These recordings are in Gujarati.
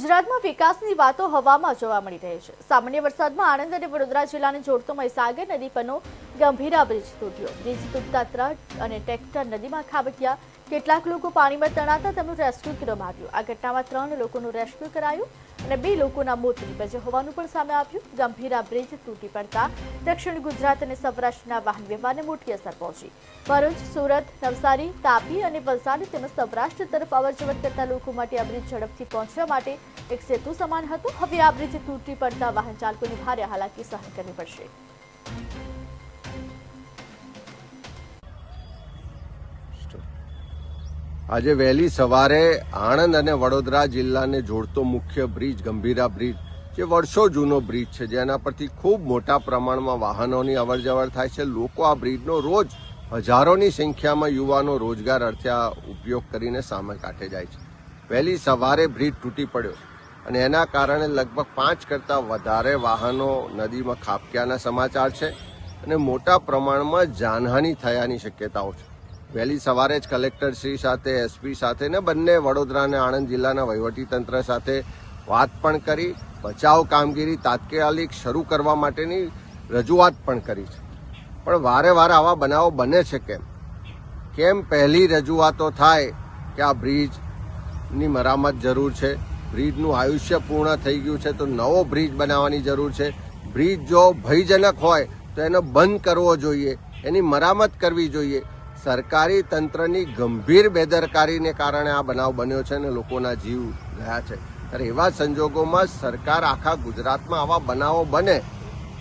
ગુજરાતમાં વિકાસની વાતો હવામાં જોવા મળી રહી છે. સામાન્ય વરસાદમાં આણંદ અને વડોદરા જિલ્લાને જોડતો મહીસાગર નદી પરનો ગંભીરા બ્રિજ તૂટ્યો. બ્રિજ તૂટતા ટ્રક અને ટ્રેક્ટર નદીમાં ખાબક્યા. કેટલાક લોકો પાણીમાં તણાતા તેમનું રેસ્ક્યુ કરવામાં આવ્યું. આ ઘટનામાં ત્રણ લોકોનું રેસ્ક્યુ કરાયું અને બે લોકોના મોત નીપજ્યા હોવાનું પણ સામે આવ્યું. ગંભીરા બ્રિજ તૂટી પડતા દક્ષિણ ગુજરાત અને સૌરાષ્ટ્રના વાહન વ્યવહારને મોટી અસર પહોંચી. ભરૂચ, સુરત, નવસારી, તાપી અને વલસાડ તેમજ સૌરાષ્ટ્ર તરફ અવરજવર કરતા લોકો માટે આ બ્રિજ ઝડપથી પહોંચવા માટે એક સેતુ સમાન હતું. હવે આ બ્રિજ તૂટી પડતા વાહન ચાલકોને ભારે હાલાકી સહન કરવી પડશે. આજે વહેલી સવારે આણંદ અને વડોદરા જિલ્લાને જોડતો મુખ્ય બ્રિજ, ગંભીરા બ્રિજ, જે વર્ષો જૂનો બ્રિજ છે, જેના પરથી ખૂબ મોટા પ્રમાણમાં વાહનોની અવરજવર થાય છે. લોકો આ બ્રિજનો રોજ હજારોની સંખ્યામાં યુવાનો રોજગાર અર્થે આ ઉપયોગ કરીને સામે કાઢે જાય છે. વહેલી સવારે બ્રિજ તૂટી પડ્યો અને એના કારણે લગભગ પાંચ કરતાં વધારે વાહનો નદીમાં ખાબક્યાના સમાચાર છે અને મોટા પ્રમાણમાં જાનહાનિ થયાની શક્યતાઓ છે. વહેલી સવારે જ કલેક્ટર શ્રી સાથે એસપી સાથે ને બંને વડોદરા અને આણંદ જિલ્લાના વહીવટીતંત્ર સાથે વાત પણ કરી, બચાવ કામગીરી તાત્કાલિક શરૂ કરવા માટેની રજૂઆત પણ કરી છે. પણ વારે વારે આવા બનાવો બને છે કેમ? કેમ પહેલી રજૂઆતો થાય કે આ બ્રિજની મરામત જરૂર છે? બ્રિજનું આયુષ્ય પૂર્ણ થઈ ગયું છે તો નવો બ્રિજ બનાવવાની જરૂર છે. બ્રિજ જો ભયજનક હોય તો એનો બંધ કરવો જોઈએ. એની મરામત કરવી જોઈએ. સરકારી તંત્રની ગંભીર બેદરકારીને કારણે આ બનાવ બન્યો છે અને લોકોના જીવ ગયા છે. ત્યારે એવા સંજોગોમાં સરકાર આખા ગુજરાતમાં આવા બનાવો બને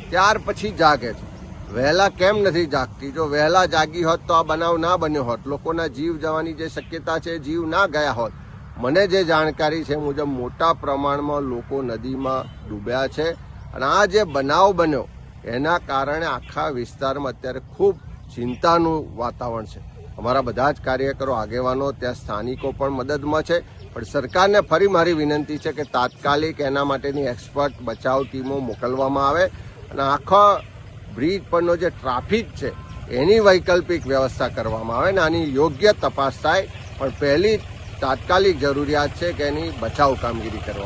ત્યાર પછી જાગે છે. વહેલા કેમ નથી જાગતી? જો વહેલા જાગી હોત તો આ બનાવ ના બન્યો હોત. લોકોના જીવ જવાની જે શક્યતા છે જીવ ના ગયા હોત. મને જે જાણકારી છે મુજબ મોટા પ્રમાણમાં લોકો નદીમાં ડૂબ્યા છે અને આ જે બનાવ બન્યો એના કારણે આખા વિસ્તારમાં અત્યારે ખૂબ ચિંતાનું વાતાવરણ છે. અમારા બધા જ કાર્યકરો, આગેવાનો ત્યાં સ્થાનિકો પણ મદદમાં છે. પણ સરકારને ફરી મારી વિનંતી છે કે તાત્કાલિક એના માટેની એક્સપર્ટ બચાવ ટીમો મોકલવામાં આવે અને આખા બ્રિજ પરનો જે ટ્રાફિક છે, એની વૈકલ્પિક વ્યવસ્થા કરવામાં આવે ને આની યોગ્ય તપાસ થાય. પણ પહેલી તાત્કાલિક જરૂરિયાત છે કે એની બચાવ કામગીરી કરવામાં